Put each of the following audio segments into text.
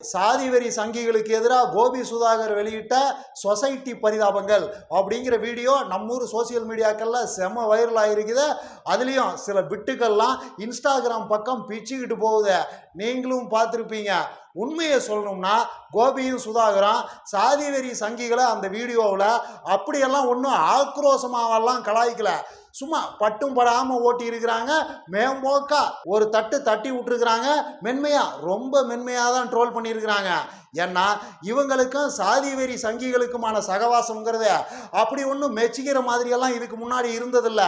சாதி வெறி சங்கிகளுக்கு எதிராக கோபி சுதாகர் வெளியிட்ட சொசைட்டி பரிதாபங்கள் அப்படிங்கிற வீடியோ நம்ம ஊர் சோசியல் மீடியாக்கள்ல செம வைரல் ஆகிருக்குது அதுலேயும் சில பிட்டுக்கள்லாம் இன்ஸ்டாகிராம் பக்கம் பிச்சுக்கிட்டு போகுது. நீங்களும் பார்த்துருப்பீங்க. உண்மையை சொல்லணும்னா கோபியும் சுதாகரும் சாதி வெறி சங்கிகளை அந்த வீடியோவில் அப்படியெல்லாம் ஒன்றும் ஆக்ரோஷமாவெல்லாம் கலாய்க்கல. சும்மா பட்டும் படாமல் ஓட்டி இருக்கிறாங்க மேம்போக்கா ஒரு தட்டு தட்டி விட்டுருக்குறாங்க. மென்மையா ரொம்ப மென்மையாக தான் ட்ரோல் பண்ணியிருக்கிறாங்க. ஏன்னா இவங்களுக்கும் சாதி வெறி சங்கிகளுக்குமான சகவாசம்ங்கிறத அப்படி ஒன்றும் மெச்சிக்கிற மாதிரியெல்லாம் இதுக்கு முன்னாடி இருந்ததில்ல.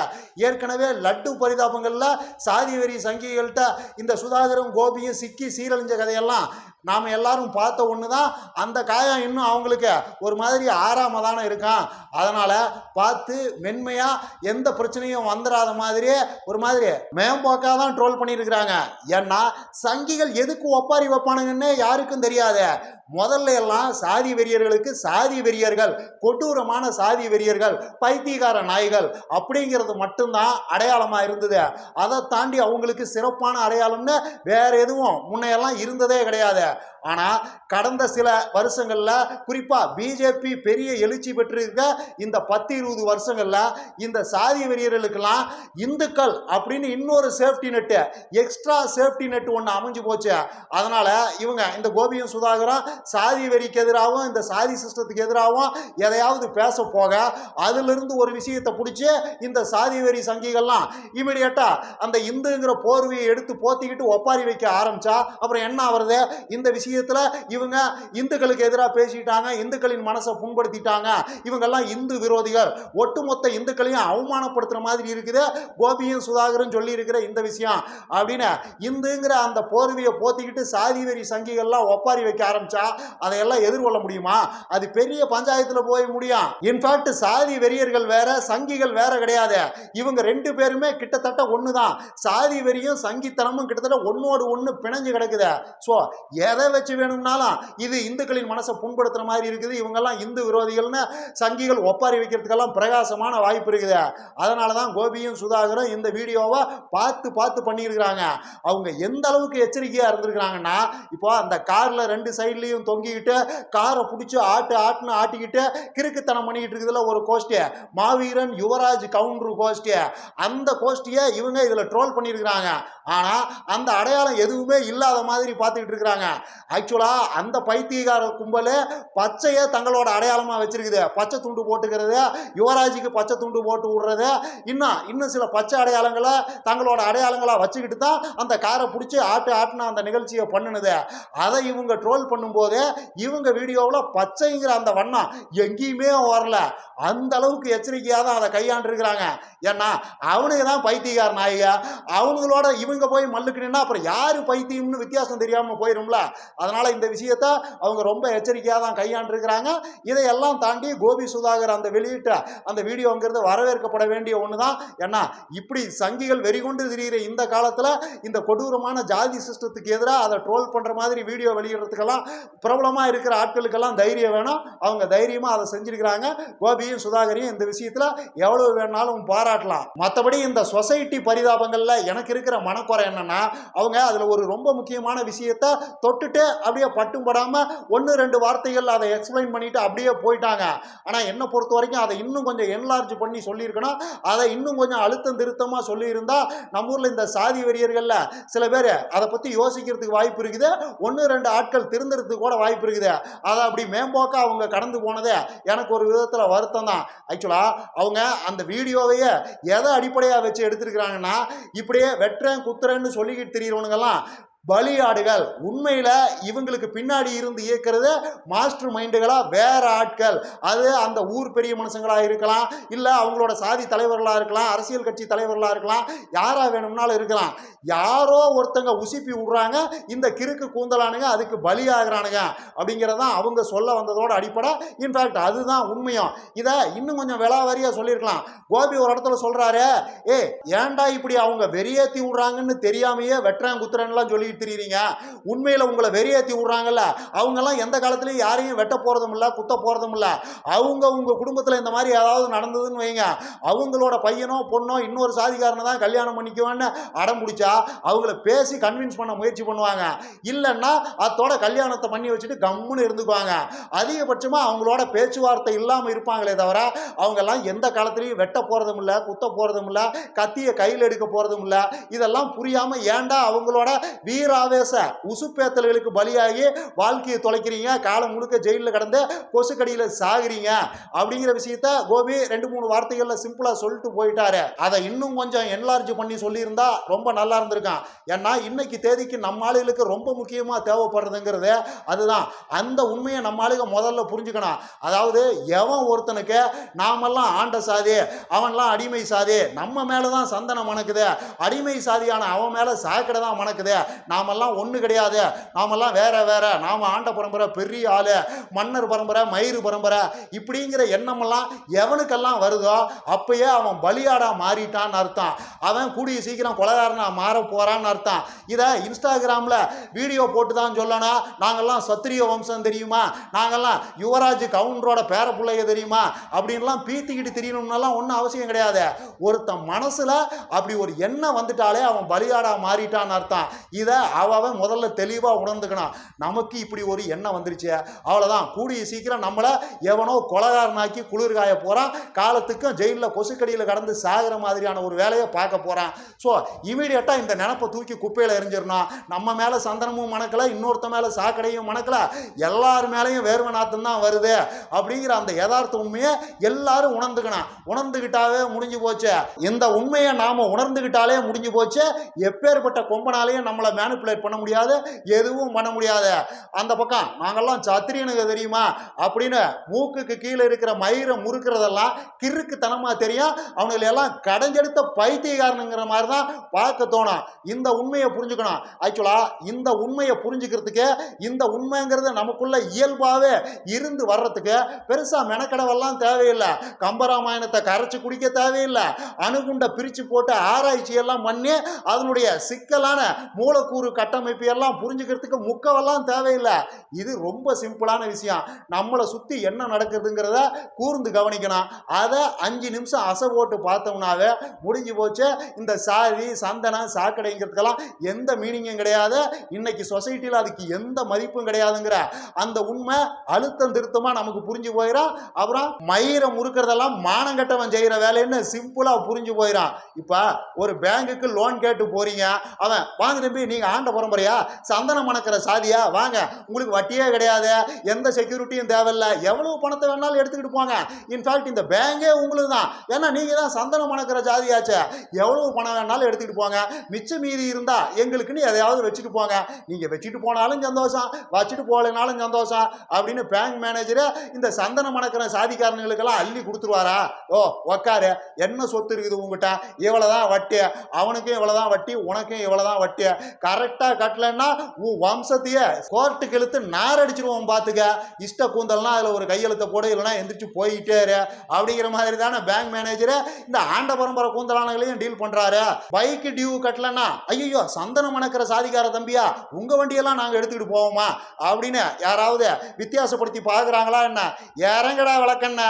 ஏற்கனவே லட்டு பரிதாபங்களில் சாதி வெறி சங்கிகள்கிட்ட இந்த சுதாகரும் கோபியும் சிக்கி சீரழிஞ்ச கதையெல்லாம் நாம் எல்லாரும் பார்த்த ஒன்று தான் அந்த காயம் இன்னும் அவங்களுக்கு ஒரு மாதிரி ஆறாம தானே இருக்கான். அதனால் பார்த்து மென்மையாக எந்த பிரச்சனையும் வந்துடாத மாதிரியே ஒரு மாதிரி மேம்போக்காக தான் ட்ரோல் பண்ணியிருக்கிறாங்க ஏன்னா சங்கிகள் எதுக்கு ஒப்பாரி வைப்பானுங்கன்னு யாருக்கும் தெரியாது. முதல்ல எல்லாம் சாதி வெறியர்களுக்கு சாதி வெறியர்கள் கொடூரமான சாதி வெறியர்கள் பைத்தியகார நாய்கள் அப்படிங்கிறது மட்டும்தான் அடையாளமாக இருந்தது. அதை தாண்டி அவங்களுக்கு சிறப்பான அடையாளம்னு வேற எதுவும் முன்னையெல்லாம் இருந்ததே கிடையாது. ஆனால் கடந்த சில வருஷங்களில் குறிப்பாக பிஜேபி பெரிய எழுச்சி பெற்றிருக்க இந்த பத்து இருபது வருஷங்களில் இந்த சாதி வெறி வெறியர்களுக்கெல்லாம் இந்துக்கள் அப்படின்னு இன்னொரு safety net extra safety net ஒன்று அமைஞ்சு போச்சு. அதனால் இவங்க இந்த கோபியும் சுதாகரும் சாதி வெறிக்கு எதிராகவும் இந்த சாதி சிஸ்டத்துக்கு எதிராகவும் எதையாவது பேச போக அதிலிருந்து ஒரு விஷயத்தை பிடிச்சி இந்த சாதி வெறி சங்கிகள்லாம் இமிடியேட்டாக அந்த இந்துங்கிற போர்வையை எடுத்து போத்திக்கிட்டு ஒப்பாரி வைக்க ஆரம்பிச்சா அப்புறம் என்ன ஆகுறது இந்த விஷயத்தில் இவங்க இந்துக்களுக்கு எதிராக பேசிட்டாங்க இந்துக்களின் மனசை புண்படுத்திட்டாங்க. இவங்கெல்லாம் இந்து விரோதிகள். ஒட்டுமொத்த இந்துக்களையும் அவமானப்படுத்துகிற மாதிரி இருக்குது கோபியும் சுதாகரும் சொல்லி இருக்கிற இந்த விஷயம். அப்படின்னு இந்துங்கிற அந்த போர்வையை போத்திக்கிட்டு சாதி வெறி சங்கிகள்லாம் ஒப்பாரி வைக்க ஆரம்பிச்சா அதையெல்லாம் எதிர்கொள்ள முடியுமா? அது பெரிய பஞ்சாயத்தில் போய் முடியும். இன்ஃபேக்ட் சாதி வெறியர்கள் வேற சங்கிகள் வேற கிடையாது. இவங்க ரெண்டு பேருமே கிட்டத்தட்ட ஒன்று தான் சாதி வெறியும் சங்கித்தனமும் கிட்டத்தட்ட ஒன்னோடு ஒன்று பிணைஞ்சு கிடக்குது. ஸோ எதை வச்சு வேணும்னாலும் இது இந்துக்களின் மனசை புண்படுத்துற மாதிரி இருக்குது. இவங்கெல்லாம் இந்து விரோதிகள்னு சங்கிகள் ஒப்பாரி வைக்கிறதுக்கெல்லாம் பிரகாசமான வாய்ப்பு இருக்குது. அதனால அதனால தான் கோபியும் சுதாகரும் இந்த வீடியோவை பார்த்து பார்த்து பண்ணியிருக்கிறாங்க. அவங்க எந்த அளவுக்கு எச்சரிக்கையாக இருந்திருக்கிறாங்கன்னா இப்போ அந்த காரில் ரெண்டு சைட்லேயும் தொங்கிக்கிட்டு காரை பிடிச்சி ஆட்டு ஆட்டுன்னு ஆட்டிக்கிட்டு கிறுக்குத்தனம் பண்ணிக்கிட்டு இருக்குதுல ஒரு கோஷ்டி மாவீரன் யுவராஜ் கவுண்டர் கோஷ்டி அந்த கோஷ்டியை இவங்க இதில் ட்ரோல் பண்ணியிருக்கிறாங்க. ஆனால் அந்த அடையாளம் எதுவுமே இல்லாத மாதிரி பார்த்துக்கிட்டு இருக்கிறாங்க. ஆக்சுவலாக அந்த பைத்தியகார கும்பல் பச்சையை தங்களோட அடையாளமாக வச்சிருக்குது. பச்சை துண்டு போட்டுக்கிறது யுவராஜுக்கு பச்சை துண்டு போட்டு விடுறது இன்னும் இன்னும் சில பச்சை அடையாளங்களை தங்களோட அடையாளங்களாக வச்சுக்கிட்டு தான் அந்த காரை பிடிச்சி ஆட்டு ஆட்டின அந்த நிகழ்ச்சியை பண்ணுனது. அதை இவங்க ட்ரோல் பண்ணும்போது இவங்க வீடியோவில் பச்சைங்கிற அந்த வண்ணம் எங்கேயுமே வரல. அந்த அளவுக்கு எச்சரிக்கையாக தான் அதை கையாண்டுருக்கிறாங்க. ஏன்னா அவனுக்கு தான் பைத்தியக்கார நாயக. அவங்களோட இவங்க போய் மல்லுக்குனா அப்புறம் யார் பைத்தியம்னு வித்தியாசம் தெரியாமல் போயிடும்ல அதனால் இந்த விஷயத்த அவங்க ரொம்ப எச்சரிக்கையாக தான் கையாண்டுருக்கிறாங்க. இதையெல்லாம் தாண்டி கோபி சுதாகர் அந்த வெளியிட்ட அந்த வீடியோங்கிறது வரவேற்கப்பட வேண்டிய ஒன்று தான் ஏன்னா இப்படி சங்கிகள் வெறிகொண்டு திரிகிற இந்த காலத்தில் இந்த கொடூரமான ஜாதி சிஸ்டத்துக்கு எதிராக அதை ட்ரோல் பண்ணுற மாதிரி வீடியோ வெளியிடுறதுக்கெல்லாம் பிரபலமாக இருக்கிற ஆட்களுக்கெல்லாம் தைரியம் வேணும். அவங்க தைரியமாக அதை செஞ்சிருக்கிறாங்க. கோபியும் சுதாகரையும் இந்த விஷயத்தில் எவ்வளவு வேணாலும் பாராட்டலாம். மற்றபடி இந்த சொசைட்டி பரிதாபங்களில் எனக்கு இருக்கிற மனக்குறை என்னன்னா அவங்க அதில் ஒரு ரொம்ப முக்கியமான விஷயத்த தொட்டுட்டு அப்படியே பட்டும் படாமல் ஒன்று ரெண்டு வார்த்தைகள் அதை எக்ஸ்பிளைன் பண்ணிட்டு அப்படியே போயிட்டாங்க. ஆனால் என்னை பொறுத்த வரைக்கும் அதை இன்னும் கொஞ்சம் என்லார்ஜ் பண்ணி சொல்லியிருக்கணும். அதை இன்னும் கொஞ்சம் அழுத்தம் திருத்தமாக சொல்லியிருந்தா நம்ம ஊரில் இந்த சாதி வெறியர்களில் சில பேர் அதை பற்றி யோசிக்கிறதுக்கு வாய்ப்பு இருக்குது. ஒன்று ரெண்டு ஆட்கள் திருந்துறதுக்கு கூட வாய்ப்பு இருக்குது. அதை அப்படி மேம்போக்காக அவங்க கடந்து போனதே எனக்கு ஒரு விதத்தில் வருத்தம் தான். ஆக்சுவலாக அவங்க அந்த வீடியோவையே எதை அடிப்படையாக வச்சு எடுத்திருக்கிறாங்கன்னா இப்படியே வெட்டுறேன் குத்துறேன்னு சொல்லிக்கிட்டு திரியிறவனுங்கெல்லாம் பலியாடுகள். உண்மையில் இவங்களுக்கு பின்னாடி இருந்து இயக்கிறது மாஸ்டர் மைண்டுகளாக வேற ஆட்கள். அது அந்த ஊர் பெரிய மனுஷங்களாக இருக்கலாம் இல்லை அவங்களோட சாதி தலைவர்களாக இருக்கலாம் அரசியல் கட்சி தலைவர்களாக இருக்கலாம் யாராக வேணும்னாலும் இருக்கலாம். யாரோ ஒருத்தங்க உசுப்பி விடுறாங்க இந்த கிறுக்கு கூந்தலானுங்க அதுக்கு பலியாகிறானுங்க அப்படிங்கிறதான் அவங்க சொல்ல வந்ததோட அடிப்படை. இன்ஃபேக்ட் அதுதான் உண்மையும். இதை இன்னும் கொஞ்சம் விலாவாரியாக சொல்லியிருக்கலாம். கோபி ஒரு இடத்துல சொல்கிறாரு ஏ ஏன்டா இப்படி அவங்க வெறியேற்றி விடுறாங்கன்னு தெரியாமையே வெட்டுறான் குத்துறேன்லாம் சொல்லி சொல்லிட்டு திரியுறீங்க உண்மையில உங்களை வெறியேற்றி விடுறாங்கல்ல. அவங்கெல்லாம் எந்த காலத்துலயும் யாரையும் வெட்ட போறதும் இல்ல குத்த போறதும் இல்ல அவங்க உங்க குடும்பத்துல இந்த மாதிரி ஏதாவது நடந்ததுன்னு வைங்க. அவங்களோட பையனோ பொண்ணோ இன்னொரு சாதிக்காரனை தான் கல்யாணம் பண்ணிக்குவேன்னு அடம் பிடிச்சா அவங்கள பேசி கன்வின்ஸ் பண்ண முயற்சி பண்ணுவாங்க. இல்லைன்னா அதோட கல்யாணத்தை பண்ணி வச்சுட்டு கம்முன்னு இருந்துக்குவாங்க. அதிகபட்சமாக அவங்களோட பேச்சுவார்த்தை இல்லாமல் இருப்பாங்களே தவிர அவங்கெல்லாம் எந்த காலத்துலையும் வெட்ட போகிறதும் இல்லை குத்த போகிறதும் இல்லை கத்தியை கையில் எடுக்க போகிறதும் இல்லை இதெல்லாம் புரியாமல் ஏண்டா அவங்களோட வீராவேச உசுப்பேத்தல்களுக்கு பலியாகி வாழ்க்கையை தொலைக்கிறீங்க. காலம் முழுக்க ஜெயிலில் கடந்து கொசுக்கடியில் சாகுறீங்க. அப்படிங்கிற விஷயத்த கோபி ரெண்டு மூணு வார்த்தைகளில் சிம்பிளாக சொல்லிட்டு போயிட்டாரு. அதை இன்னும் கொஞ்சம் என்லார்ஜ் பண்ணி சொல்லியிருந்தா ரொம்ப நல்லா இருந்திருக்கான். ஏன்னா இன்னைக்கு தேதிக்கு நம்ம ஆளுகளுக்கு ரொம்ப முக்கியமாக தேவைப்படுறதுங்கிறது அதுதான். அந்த உண்மையை நம்ம ஆளுக முதல்ல புரிஞ்சுக்கணும். அதாவது எவன் ஒருத்தனுக்கு நாமெல்லாம் ஆண்ட சாதி அவன்லாம் அடிமை சாதி நம்ம மேலே தான் சந்தனம் மணக்குது. அடிமை சாதியான அவன் மேலே சாக்கடை தான் மணக்குது. நாமெல்லாம் ஒன்று கிடையாது. நாமெல்லாம் வேற வேற. நாம் ஆண்ட பரம்பரை பெரிய ஆளு மன்னர் பரம்பரை மயிறு பரம்பரை இப்படிங்கிற எண்ணமெல்லாம் எவனுக்கெல்லாம் வருதோ அப்பயே அவன் பலியாடா மாறிட்டான்னு அர்த்தம். அவன் கூடிய சீக்கிரம் கொலகாரனாக மாற போகிறான்னு அர்த்தம். இதை இன்ஸ்டாகிராமில் வீடியோ போட்டு தான் சொல்லணும். நாங்கள்லாம் சத்திரிய வம்சம் தெரியுமா? நாங்கெல்லாம் யுவராஜ் கவுண்டரோட பேர பிள்ளைய தெரியுமா? அப்படின்லாம் பீத்திக்கிட்டு தெரியணும்னாலாம் ஒன்றும் அவசியம் கிடையாது. ஒருத்தன் மனசில் அப்படி ஒரு எண்ணம் வந்துட்டாலே அவன் பலியாடா மாறிட்டான்னு அர்த்தம். இதை அவன் முதல்ல தெளிவாக உணர்ந்துக்கணும். நமக்கு இப்படி ஒரு எண்ணம் வந்துருச்சு. அவ்வளோதான் கூடிய சீக்கிரம் நம்மளை எவனோ கொலகாரனாக்கி குளிர்காய போகிறான் காலத்துக்கும் ஜெயிலில் கொசுக்கடியில் கடந்து சாகிற மாதிரியான ஒரு வேலையை பார்க்க போகிறான் ஸோ இமீடியட்டாக இந்த நினப்பை தூக்கி குப்பையில் எரிஞ்சிடணும் நம்ம மேலே சந்தனமும் மணக்கல இன்னொருத்த மேலே சாக்கடையும் மணக்கல. எல்லார் மேலேயும் வேர்வை நாத்தம் தான் வருது. அப்படிங்கிற அந்த யதார்த்த உண்மையை எல்லாரும் உணர்ந்துக்கணும். உணர்ந்துக்கிட்டாவே முடிஞ்சு போச்சு. இந்த உண்மையை நாம் உணர்ந்துக்கிட்டாலே முடிஞ்சு போச்சு. எப்பேற்பட்ட கொம்பனாலேயும் நம்மளை மேலே மேனுப்புலேட் பண்ண முடியாது எதுவும் பண்ண முடியாது. அந்த பக்கம் நாங்கள்லாம் சத்திரியனுக்கு தெரியுமா? அப்படின்னு மூக்குக்கு கீழே இருக்கிற மயிரை முறுக்கிறதெல்லாம் கிறுக்குத்தனமாக தெரியும். அவனுங்களை எல்லாம் கடைஞ்செடுத்த பைத்தியக்காரனுங்கிற மாதிரி தான் பார்க்க தோணும். இந்த உண்மையை புரிஞ்சுக்கணும். ஆக்சுவலாக இந்த உண்மையை புரிஞ்சுக்கிறதுக்கு இந்த உண்மைங்கிறது நமக்குள்ள இயல்பாகவே இருந்து வர்றதுக்கு பெருசாக மெனக்கடவெல்லாம் தேவையில்லை. கம்பராமாயணத்தை கரைச்சி குடிக்க தேவையில்லை. அணுகுண்டை பிரித்து போட்டு ஆராய்ச்சி எல்லாம் பண்ணி அதனுடைய சிக்கலான மூலக்கூறு கட்டமைப்பு எல்லாம் புரிஞ்சுக்கிறதுக்கு முக்கவெல்லாம் தேவையில்லை. இது ரொம்ப சிம்பிளான விஷயம். நம்மளை சுற்றி என்ன நடக்குதுங்கிறத கூர்ந்து கவனிக்கணும். அதை அஞ்சு நிமிஷம் அசை போட்டு பார்த்தோம்னாவே முடிஞ்சு போச்சு. இந்த சாதி சந்தனம் சாக்கடைங்கிறதுக்கெல்லாம் எந்த மீனிங்கும் கிடையாது. இன்னைக்கு சொசைட்டியில் அதுக்கு எந்த மதிப்பும் கிடையாதுங்கிற அந்த உண்மை அழுத்தம் திருத்தமாக நமக்கு புரிஞ்சு போயிடும் அப்புறம் மயிரை முறுக்கிறதெல்லாம் மானங்கட்டவன் செய்கிற வேலைன்னு சிம்பிளாக புரிஞ்சு போயிடும் இப்போ ஒரு பேங்குக்கு லோன் கேட்டு போறீங்க. அவன் வாங்க தம்பி நீங்கள் ஆண்ட பரம்பரையா? சந்தனம் மணக்கிற சாதியா? வாங்க உங்களுக்கு வட்டியே கிடையாது. எந்த செக்யூரிட்டியும் தேவையில்ல. எவ்வளவு பணத்தை வேணாலும் எடுத்துக்கிட்டு போங்க. இன்ஃபேக்ட் இந்த பேங்கே உங்களுக்கு தான் ஏன்னா நீங்கள் தான் சந்தனம் மணக்கிற ஜாதியாச்சு. எவ்வளவு பணம் வேணாலும் எடுத்துக்கிட்டு போங்க. மிச்சம் மீதி இருந்தால் எங்களுக்குன்னு எதையாவது வச்சுட்டு போங்க. நீங்கள் வச்சுட்டு போனாலும் சந்தோஷம். வச்சுட்டு போகலைனாலும் சந்தோஷம். அப்படின்னு பேங்க் மேனேஜரு இந்த சந்தனம் மணக்கிற சாதிக்காரனுங்களுக்கெல்லாம் அள்ளி கொடுத்துருவாரா? ஓ உக்காரு. என்ன சொத்து இருக்குது உங்ககிட்ட? இவ்வளோதான் வட்டி. அவனுக்கும் இவ்வளோதான் வட்டி உனக்கும் இவ்வளோதான் வட்டி. கரெக்டாக கட்டலைன்னா உன் வம்சத்தையே கோர்ட்டுக்கு இழுத்து நார் அடிச்சிருவோம் பார்த்துக்க இஷ்ட கூந்தல்னா அதில் ஒரு கையெழுத்தை போட இல்லைன்னா எந்திரிச்சு போயிட்டே அப்படிங்கிற மாதிரி தானே பேங்க் மேனேஜரு இந்த ஆண்ட பரம்பரை கூந்தலானங்களையும் டீல் பண்ணுறாரு பைக் டியூ கட்டலன்னா ஐயோ சந்தனம் மணக்கிற சாதிக்கார தம்பியா உங்கள் வண்டியெல்லாம் நாங்கள் எடுத்துக்கிட்டு போவோமா? அப்படின்னு யாராவது வித்தியாசப்படுத்தி பார்க்குறாங்களா என்ன? இறங்கடா விளக்கண்ண.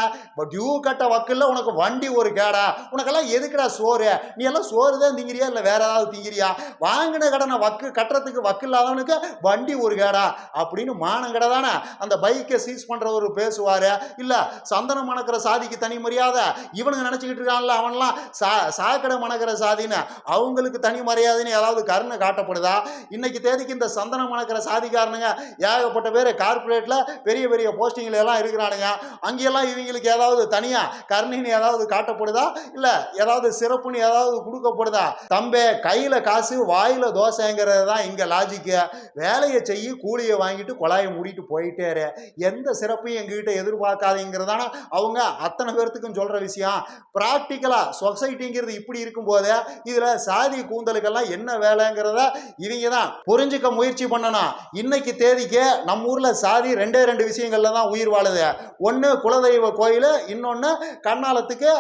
டியூ கட்ட வக்கில்ல உனக்கு வண்டி ஒரு கேடா. உனக்கெல்லாம் எதுக்குடா சோறு? நீ எல்லாம் சோறு தான் திங்கிறியா? இல்லை வேற ஏதாவது திங்கிறியா? வாங்கின கடனை வக்கு கட்டுறதுக்கு வக்கு இல்லாதவனுக்கு வண்டி ஒரு கேடா அப்படின்னு மானம் தானே. அந்த பைக்கை சீஸ் பண்ணுறவர் பேசுவார். இல்லை சந்தனம் மணக்கிற சாதிக்கு தனி மரியாதை. இவனுங்க நினச்சிக்கிட்டு இருக்கான்ல அவன்லாம் சா சாக்கடை மணக்கிற சாதின்னு. அவங்களுக்கு தனி மரியாதைன்னு ஏதாவது கருணை காட்டப்படுதா? இன்னைக்கு தேதிக்கு இந்த சந்தனம் மணக்கிற சாதிக்காரனுங்க ஏகப்பட்ட பேர் கார்பரேட்டில் பெரிய பெரிய போஸ்டிங்கில் எல்லாம் இருக்கிறானுங்க. அங்கெல்லாம் இவங்களுக்கு ஏதாவது தனியாக கருணைன்னு ஏதாவது காட்டப்படுதா? இல்லை ஏதாவது சிறப்புன்னு ஏதாவது கொடுக்கப்படுதா? தம்பே கையில் காசு வாயில் தோசைங்க. தோசைங்கிறது தான் இங்கே லாஜிக்கு வேலையை செய்ய கூலியை வாங்கிட்டு குழாயை மூடிட்டு போயிட்டேரு எந்த சிறப்பையும் எங்ககிட்ட எதிர்பார்க்காதீங்கிறதான அவங்க அத்தனை பேர்த்துக்கும் சொல்கிற விஷயம். ப்ராக்டிக்கலாக சொசைட்டிங்கிறது இப்படி இருக்கும்போது இதில் சாதி கூந்தலுக்கெல்லாம் என்ன வேலைங்கிறத இவங்க தான் புரிஞ்சுக்க முயற்சி பண்ணணும். இன்னைக்கு தேதிக்கு நம்ம ஊரில் சாதி ரெண்டே ரெண்டு விஷயங்கள்ல தான் உயிர் வாழுது. ஒன்று குலதெய்வ கோயில் இன்னொன்று கண்ணாலத்துக்கு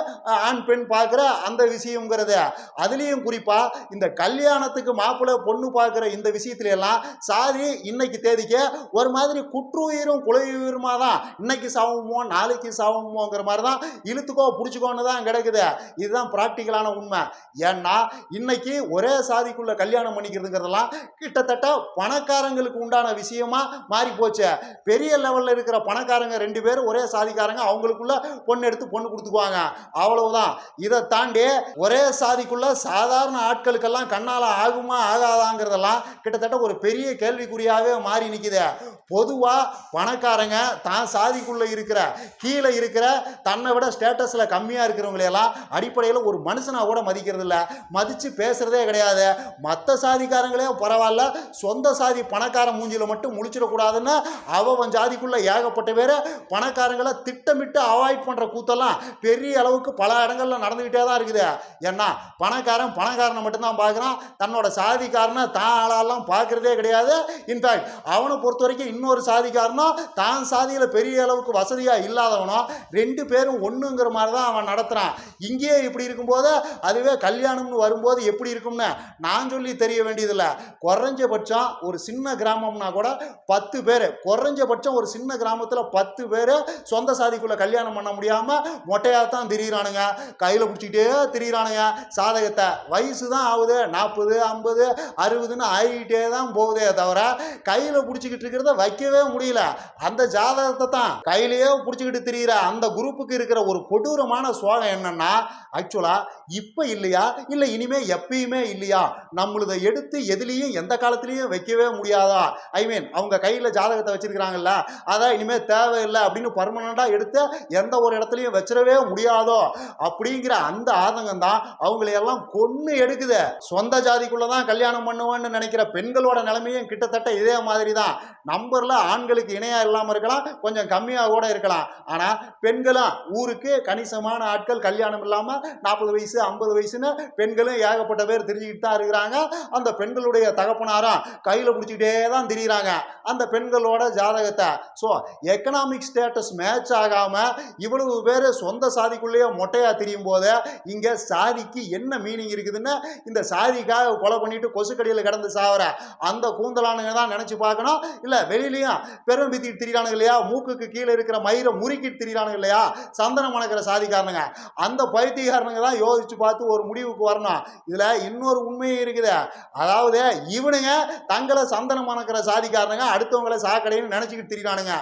ஆண் பெண் பார்க்குற அந்த விஷயங்கிறது அதுலேயும் குறிப்பாக இந்த கல்யாணத்துக்கு மாப்பிள்ளை பொண்ணு பார்க்குற இந்த விஷயத்துல எல்லாம் சாதி இன்னைக்கு தேதிக்கு ஒரு மாதிரி குற்றுயிரும் குலையுயிருமா தான் இன்னைக்கு சாவமோ நாளைக்கு சாவமோங்கிற மாதிரி தான் இழுத்துக்கோ பிடிச்சிக்கோன்னு தான் கிடக்குது. இதுதான் ப்ராக்டிக்கலான உண்மை. ஏன்னா இன்னைக்கு ஒரே சாதிக்குள்ள கல்யாணம் பண்ணிக்கிறதுங்கிறதெல்லாம் கிட்டத்தட்ட பணக்காரங்களுக்கு உண்டான விஷயமா மாறி போச்சு. பெரிய லெவலில் இருக்கிற பணக்காரங்க ரெண்டு பேரும் ஒரே சாதிக்காரங்க அவங்களுக்குள்ள பொண்ணு எடுத்து பொண்ணு கொடுத்துக்குவாங்க. அவ்வளவுதான். இதை தாண்டி ஒரே சாதிக்குள்ள சாதாரண ஆட்களுக்கெல்லாம் கண்ணால் ஆகுமா ஆகாதாங்க ஆகாதாங்கிறதெல்லாம் கிட்டத்தட்ட ஒரு பெரிய கேள்விக்குறியாகவே மாறி நிற்கிது பொதுவாக பணக்காரங்க தான் சாதிக்குள்ளே இருக்கிற கீழே இருக்கிற தன்னை விட ஸ்டேட்டஸில் கம்மியாக இருக்கிறவங்களையெல்லாம் அடிப்படையில் ஒரு மனுஷனாக கூட மதிக்கிறது இல்லை மதித்து பேசுகிறதே கிடையாது. மற்ற சாதிக்காரங்களே பரவாயில்ல. சொந்த சாதி பணக்கார மூஞ்சியில் மட்டும் முழிச்சிடக்கூடாதுன்னு அவன் சாதிக்குள்ளே ஏகப்பட்ட பேர் பணக்காரங்களை திட்டமிட்டு அவாய்ட் பண்ணுற கூத்தெல்லாம் பெரிய அளவுக்கு பல இடங்களில் நடந்துக்கிட்டே தான் இருக்குது. ஏன்னா பணக்காரன் பணக்காரனை மட்டும்தான் பார்க்குறான். தன்னோட சாதிக்காரனை தான் ஆளாலாம் பார்க்குறதே கிடையாது. இன்ஃபேக்ட் அவனை பொறுத்த வரைக்கும் இன்னொரு சாதிக்காரனோ தான் சாதியில் பெரிய அளவுக்கு வசதியாக இல்லாதவனும் ரெண்டு பேரும் ஒன்றுங்கிற மாதிரி தான் அவன் நடத்துகிறான் இங்கேயே இப்படி இருக்கும்போது அதுவே கல்யாணம்னு வரும்போது எப்படி இருக்கும்னு நான் சொல்லி தெரிய வேண்டியதில்லை. குறைஞ்சபட்சம் ஒரு சின்ன கிராமம்னா கூட பத்து பேர் குறைஞ்சபட்சம் ஒரு சின்ன கிராமத்தில் பத்து பேர் சொந்த சாதிக்குள்ளே கல்யாணம் பண்ண முடியாமல் மொட்டையாக தான் திரியிறானுங்க. கையில் பிடிச்சிக்கிட்டே திரியிறானுங்க சாதகத்தை. வயசு தான் ஆகுது நாற்பது ஐம்பது அறுபது அறுபதுன்னு ஆகிக்கிட்டே தான் போகுதே தவிர கையில் பிடிச்சிக்கிட்டு இருக்கிறத வைக்கவே முடியல. அந்த ஜாதகத்தை தான் கையிலேயே பிடிச்சிக்கிட்டு தெரிகிற அந்த குரூப்புக்கு இருக்கிற ஒரு கொடூரமான சோகம் என்னன்னா ஆக்சுவலாக இப்போ இல்லையா? இல்லை இனிமே எப்பயுமே இல்லையா? நம்மளதை எடுத்து எதுலேயும் எந்த காலத்துலேயும் வைக்கவே முடியாதா? ஐ மீன் அவங்க கையில் ஜாதகத்தை வச்சிருக்கிறாங்கல்ல அதான் இனிமேல் தேவையில்லை அப்படின்னு பர்மனண்ட்டாக எடுத்து எந்த ஒரு இடத்துலையும் வச்சிடவே முடியாதோ? அப்படிங்கிற அந்த ஆதங்கம் தான் அவங்களையெல்லாம் கொன்று எடுக்குது. சொந்த ஜாதிக்குள்ளே தான் கல்யாணம் பண்ணுவேன்னு நினைக்கிற பெண்களோட நிலைமையும் கிட்டத்தட்ட இதே மாதிரி தான் நம்பரில் ஆண்களுக்கு இணையாக இல்லாமல் இருக்கலாம் கொஞ்சம் கம்மியாக கூட இருக்கலாம். ஆனால் பெண்களும் ஊருக்கு கணிசமான ஆட்கள் கல்யாணம் இல்லாமல் நாற்பது வயசு ஐம்பது வயசுன்னு பெண்களும் ஏகப்பட்ட பேர் தெரிஞ்சுக்கிட்டு தான் இருக்கிறாங்க. அந்த பெண்களுடைய தகப்பனாரும் கையில் பிடிச்சிக்கிட்டே தான் திரியிறாங்க. அந்த பெண்களோட ஜாதகத்தை ஸோ எக்கனாமிக் ஸ்டேட்டஸ் மேட்ச் ஆகாமல் இவ்வளவு பேர் சொந்த சாதிக்குள்ளேயே மொட்டையாக திரியும் போது இங்கே சாதிக்கு என்ன மீனிங் இருக்குதுன்னு இந்த சாதிக்காக கொலை பண்ணிட்டு கொசுக்கடி கொசுக்கடியில் கிடந்து சாவற அந்த கூந்தலானுங்க தான் நினச்சி பார்க்கணும். இல்லை வெளியிலையும் பெரும் பித்திட்டு திரியிறானுங்க இல்லையா? மூக்குக்கு கீழே இருக்கிற மயிரை முறுக்கிட்டு திரியிறானுங்க இல்லையா? சந்தனம் மணக்கிற சாதிக்காரனுங்க. அந்த பைத்தியக்காரனுங்க தான் யோசிச்சு பார்த்து ஒரு முடிவுக்கு வரணும். இதில் இன்னொரு உண்மையும் இருக்குது. அதாவது இவனுங்க தங்களை சந்தனம் மணக்கிற சாதிக்காரனுங்க அடுத்தவங்களை சாக்கடைன்னு நினச்சிக்கிட்டு திரியிறானுங்க.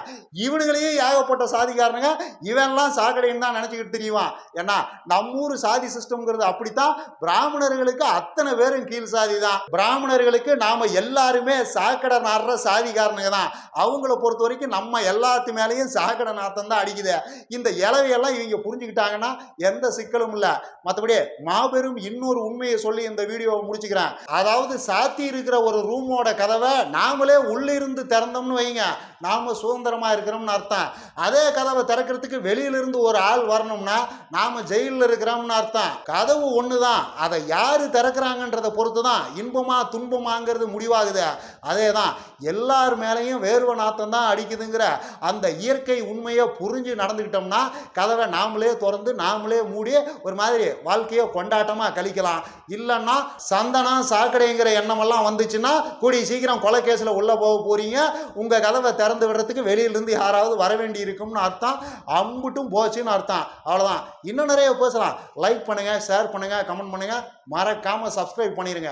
இவனுங்களையும் ஏகப்பட்ட சாதிக்காரனுங்க இவன்லாம் சாக்கடைன்னு தான் நினச்சிக்கிட்டு தெரியுவான். ஏன்னா நம்மூர் சாதி சிஸ்டம்ங்கிறது அப்படித்தான். பிராமணர்களுக்கு அத்தனை பேரும் கீழ் சாதி தான். பிராமணர்களுக்கு நாம் எல்லாருமே சாக்கடை நாடுற சாதிக்காரனுங்க தான். அவங்கள பொறுத்த வரைக்கும் நம்ம எல்லாத்து மேலேயும் சாக்கடை நாத்தம் தான் அடிக்குது. இந்த இலவையெல்லாம் இவங்க புரிஞ்சுக்கிட்டாங்கன்னா எந்த சிக்கலும் இல்லை. மற்றபடி மாபெரும் இன்னொரு உண்மையை சொல்லி இந்த வீடியோவை முடிச்சுக்கிறேன். அதாவது சாத்தி இருக்கிற ஒரு ரூமோட கதவை நாமளே உள்ளிருந்து திறந்தோம்னு வைங்க. நாம் சுதந்திரமாக இருக்கிறோம்னு அர்த்தம். அதே கதவை திறக்கிறதுக்கு வெளியிலிருந்து ஒரு ஆள் வரணும்னா நாம் ஜெயிலில் இருக்கிறோம்னு அர்த்தம். கதவு ஒன்று தான் அதை யார் திறக்கிறாங்கன்றதை பொறுத்து தான் இன்பமாக துன்பமாங்கிறது முடிவாகுது. அதே தான் எல்லார் மேலேயும் வேர்வை நாத்தம் தான் அடிக்குதுங்கிற அந்த இயற்கை உண்மையை புரிஞ்சு நடந்துக்கிட்டோம்னா கதவை நாமளே திறந்து நாமளே மூடி ஒரு மாதிரி வாழ்க்கையை கொண்டாட்டமாக கழிக்கலாம். இல்லைன்னா சந்தனம் சாக்கடைங்கிற எண்ணமெல்லாம் வந்துச்சுன்னா கூடிய சீக்கிரம் கொலை கேஸில் உள்ளே போக போகிறீங்க உங்கள் கதவை திறந்து விடுறதுக்கு வெளியிலேருந்து யாராவது வர வேண்டி இருக்கும்னு அர்த்தம். அம்புட்டும் போச்சுன்னு அர்த்தம். அவ்வளோதான். இன்னும் நிறைய பேசலாம். லைக் பண்ணுங்கள் ஷேர் பண்ணுங்கள் கமெண்ட் பண்ணுங்கள் மறக்காமல் சப்ஸ்கிரைப் பண்ணிடுங்க